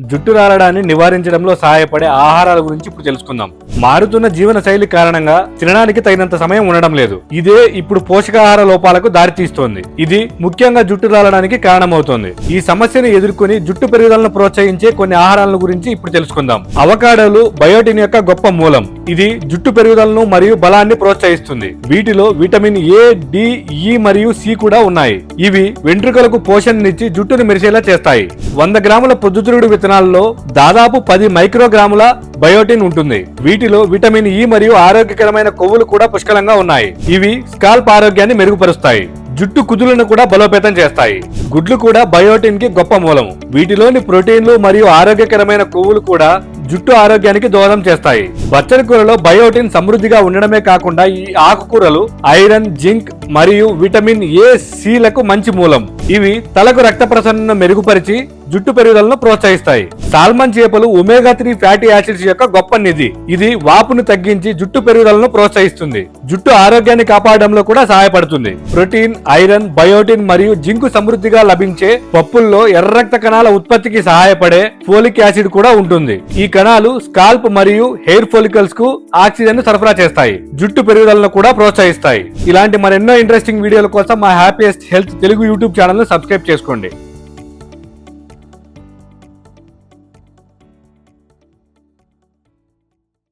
జుట్టు రాలడాన్ని నివారించడంలో సహాయపడే ఆహారాల గురించి ఇప్పుడు తెలుసుకుందాం. మారుతున్న జీవన శైలి కారణంగా తినడానికి తగినంత సమయం ఉండడం లేదు. ఇదే ఇప్పుడు పోషకాహార లోపాలకు దారితీస్తోంది. ఇది ముఖ్యంగా జుట్టు రాలడానికి కారణమవుతోంది. ఈ సమస్యను ఎదుర్కొని జుట్టు పెరుగుదలను ప్రోత్సహించే కొన్ని ఆహారాల గురించి ఇప్పుడు తెలుసుకుందాం. అవకాడోలు బయోటిన్ యొక్క గొప్ప మూలం. ఇది జుట్టు పెరుగుదలను మరియు బలాన్ని ప్రోత్సహిస్తుంది. వీటిలో విటమిన్ ఏ డి ఈ మరియు సి కూడా ఉన్నాయి. ఇవి వెంట్రుకలకు పోషణనిచ్చి జుట్టును మెరిసేలా చేస్తాయి. వంద గ్రాముల పొద్దుతిరుగుడు విత్తనాల్లో దాదాపు పది మైక్రోగ్రాముల బయోటిన్ ఉంటుంది. వీటిలో విటమిన్ ఈ మరియు ఆరోగ్యకరమైన కొవ్వులు కూడా పుష్కలంగా ఉన్నాయి. ఇవి స్కాల్ప్ ఆరోగ్యాన్ని మెరుగుపరుస్తాయి. జుట్టు కుదులను కూడా బలోపేతం చేస్తాయి. గుడ్లు కూడా బయోటిన్కి గొప్ప మూలం. వీటిలోని ప్రోటీన్లు మరియు ఆరోగ్యకరమైన కొవ్వులు కూడా జుట్టు ఆరోగ్యానికి దోహదం చేస్తాయి. బచ్చలి కూరలో బయోటిన్ సమృద్ధిగా ఉండడమే కాకుండా ఈ ఆకుకూరలు ఐరన్ జింక్ మరియు విటమిన్ ఏ సిలకు మంచి మూలం. ఇవి తలకు రక్త ప్రసరణను మెరుగుపరిచి జుట్టు పెరుగుదలను ప్రోత్సహిస్తాయి. సాల్మన్ చేపలు ఒమేగా త్రీ ఫ్యాటీ యాసిడ్స్ యొక్క గొప్ప నిధి. ఇది వాపును తగ్గించి జుట్టు పెరుగుదలను ప్రోత్సహిస్తుంది. జుట్టు ఆరోగ్యాన్ని కాపాడడంలో కూడా సహాయపడుతుంది. ప్రోటీన్ ఐరన్ బయోటిన్ మరియు జింకు సమృద్ధిగా లభించే పప్పుల్లో ఎర్ర రక్త కణాల ఉత్పత్తికి సహాయపడే ఫోలిక్ యాసిడ్ కూడా ఉంటుంది. ఈ కణాలు స్కాల్ప్ మరియు హెయిర్ ఫోలికల్స్కు ఆక్సిజన్ సరఫరా చేస్తాయి. జుట్టు పెరుగుదలను కూడా ప్రోత్సహిస్తాయి. ఇలాంటి మరెన్నో ఇంట్రెస్టింగ్ వీడియోల కోసం మా హ్యాపీయెస్ట్ హెల్త్ తెలుగు యూట్యూబ్ ఛానల్ను సబ్స్క్రైబ్ చేసుకోండి.